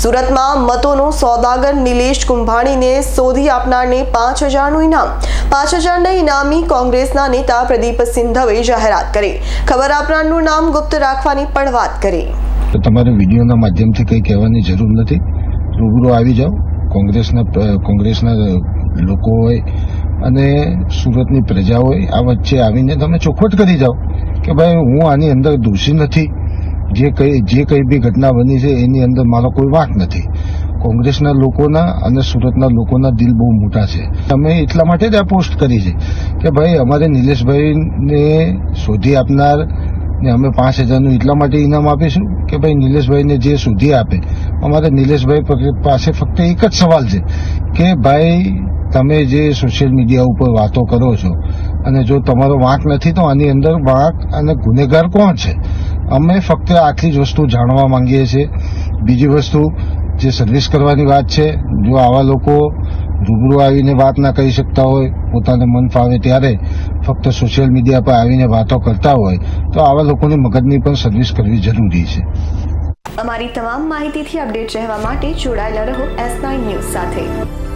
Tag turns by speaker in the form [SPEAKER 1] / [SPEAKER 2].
[SPEAKER 1] સુરતમાં મતોનો સોદાગર નિલેશ કુંભાણીને શોધી આપનારને પાંચ હજારનું ઇનામ. પાંચ હજારના ઇનામી કોંગ્રેસના નેતા પ્રદીપ સિંધવે જાહેરાત કરી. ખબર આપનારનું નામ ગુપ્ત રાખવાની પણ વાત કરી.
[SPEAKER 2] તમારે વિડીયોના માધ્યમથી કંઈ કહેવાની જરૂર નથી? રૂબરૂ આવી જાઓ. કોંગ્રેસના કોંગ્રેસના લોકો હોય અને સુરતની પ્રજા હોય, આ વચ્ચે આવીને તમે ચોખવટ કરી જાઓ કે ભાઈ હું આની અંદર દોષી નથી. જે કઈ જે કઈ બી ઘટના બની છે, એની અંદર મારો કોઈ વાંક નથી. કોંગ્રેસના લોકોના અને સુરતના લોકોના દિલ બહુ મોટા છે. તમે એટલા માટે જ આ પોસ્ટ કરી છે કે ભાઈ, અમારે નિલેશભાઈને શોધી આપનાર ને અમે પાંચ હજારનું એટલા માટે ઇનામ આપીશું કે ભાઈ, નિલેશભાઈને જે શોધી આપે. અમારે નિલેશભાઈ પાસે ફક્ત એક જ સવાલ છે કે ભાઈ, તમે જે સોશિયલ મીડિયા ઉપર વાતો કરો છો અને જો તમારો વાંક નથી તો આની અંદર વાંક અને ગુનેગાર કોણ છે? અમે ફક્ત આટલી જ વસ્તુ જાણવા માંગીએ છીએ. બીજી વસ્તુ, જે સર્વિસ કરવાની વાત છે, જો આવા લોકો રૂબરૂ આવીને વાત ના કરી શકતા હોય, પોતાને મન ફાવે ત્યારે ફક્ત સોશિયલ મીડિયા પર આવીને વાતો કરતા હોય, તો આવા લોકોની મગજની પણ સર્વિસ કરવી જરૂરી છે.
[SPEAKER 1] અમારી તમામ માહિતીથી અપડેટ રહેવા માટે જોડાયેલા રહો એસ નાઇન ન્યૂઝ સાથે.